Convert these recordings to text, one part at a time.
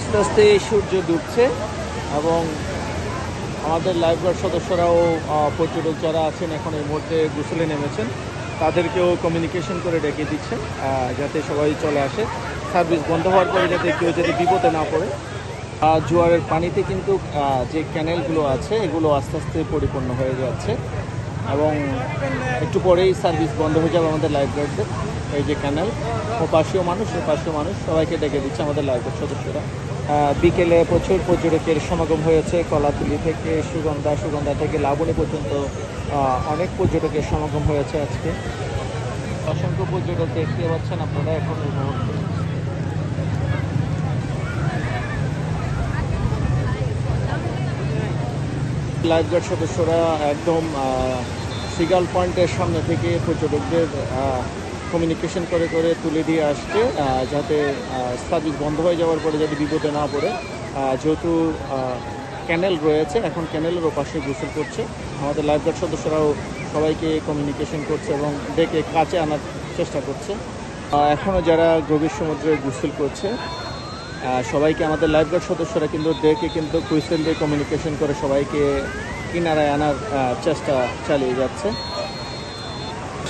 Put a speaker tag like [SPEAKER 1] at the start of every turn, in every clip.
[SPEAKER 1] আস্তে আস্তে সূর্য ডুবছে এবং আমাদের লাইফগার্ড সদস্যরাও পর্যটক যারা আছেন এখন এই মুহূর্তে গোসলে নেমেছেন তাদেরকেও কমিউনিকেশন করে ডেকে দিচ্ছেন আহ, যাতে সবাই চলে আসে। সার্ভিস বন্ধ হওয়ার পরে যাতে কেউ যাতে বিপদে না পড়ে। জোয়ারের পানিতে কিন্তু যে ক্যানেলগুলো আছে এগুলো আস্তে আস্তে পরিপূর্ণ হয়ে যাচ্ছে। একটু পরেই সার্ভিস বন্ধ হয়ে যাবে আমাদের লাইফগার্ডদের এই যে ক্যানেল ও পাশেও মানুষ ও পাশেও মানুষ, সবাইকে ডেকে দিচ্ছে আমাদের লাইফগার্ড সদস্যরা। বিকেলে প্রচুর পর্যটকের সমাগম হয়েছে, কলাতুলি থেকে সুগন্ধা সুগন্ধা থেকে লাবণী পর্যন্ত অনেক পর্যটকের সমাগম হয়েছে আজকে। অসংখ্য পর্যটক দেখতে পাচ্ছেন আপনারা এখন এই মুহূর্তে। লাইফগার্ড সদস্যরা একদম সিগাল পয়েন্টের সামনে থেকে পর্যটকদের কমিউনিকেশন করে করে তুলে দিয়ে আসছে যাতে সার্ভিস বন্ধ হয়ে যাওয়ার পরে যাতে বিপদে না পড়ে। যেহেতু ক্যানেল রয়েছে, এখন ক্যানেলের ওপাশে গোসল করছে। আমাদের লাইফগার্ড সদস্যরাও সবাইকে কমিউনিকেশন করছে এবং ডেকে কাছে আনার চেষ্টা করছে। এখনও যারা গভীর সমুদ্রে গোসল করছে সবাইকে আমাদের লাইফগার্ড সদস্যরা কিন্তু ডেকে কিন্তু কুইসেল দিয়ে কমিউনিকেশন করে সবাইকে কিনারায় আনার চেষ্টা চালিয়ে যাচ্ছে।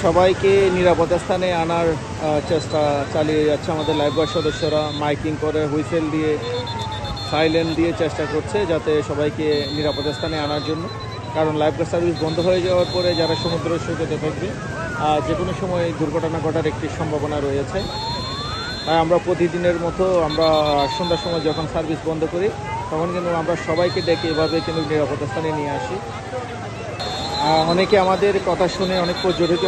[SPEAKER 1] সবাইকে নিরাপদ স্থানে আনার চেষ্টা চালিয়ে যাচ্ছে আমাদের লাইফগার্ড সদস্যরা। মাইকিং করে হুইসেল দিয়ে, সাইলেন্ট দিয়ে চেষ্টা করছে যাতে সবাইকে নিরাপদ স্থানে আনার জন্য। কারণ লাইফগার্ড সার্ভিস বন্ধ হয়ে যাওয়ার পরে যারা সমুদ্র সৈকতে থাকবে যে কোনো সময় দুর্ঘটনা ঘটার একটি সম্ভাবনা রয়েছে। তাই আমরা প্রতিদিনের মতো আমরা সন্ধ্যার সময় যখন সার্ভিস বন্ধ করি, তখন কিন্তু আমরা সবাইকে ডেকে এভাবে কিন্তু নিরাপদ স্থানে নিয়ে আসি। অনেকে আমাদের কথা শুনে, অনেক পর্যটক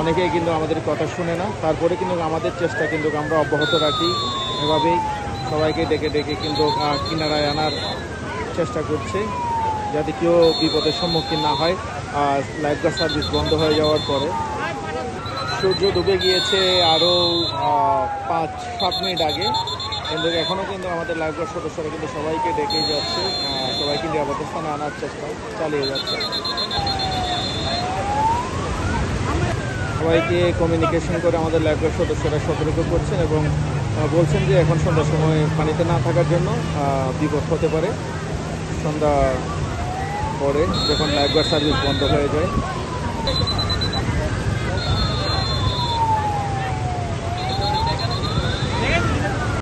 [SPEAKER 1] অনেকেই কিন্তু আমাদের কথা শুনে না। তারপরে কিন্তু আমাদের চেষ্টা কিন্তু আমরা অব্যাহত রাখি এভাবেই। সবাইকে ডেকে ডেকে কিন্তু কিনারায় আনার চেষ্টা করছে যাতে কেউ বিপদের সম্মুখীন না হয়, আর লাইফগার্ড সার্ভিস বন্ধ হয়ে যাওয়ার পরে। সূর্য ডুবে গিয়েছে আরও পাঁচ, সাত মিনিট আগে। কিন্তু এখনও কিন্তু আমাদের লাইফগার্ড সদস্যরা কিন্তু সবাইকে ডেকেই যাচ্ছে। সবাইকে নিরাপদ স্থানে আনার চেষ্টা, চালিয়ে যাচ্ছে। সবাইকে কমিউনিকেশন করে আমাদের লাইফগার্ড সদস্যরা সতর্ক করছেন এবং বলছেন যে এখন সন্ধ্যার সময় পানিতে না থাকার জন্য বিপদ হতে পারে। সন্ধ্যা পরে যখন লাইফগার্ড সার্ভিস বন্ধ হয়ে যায়।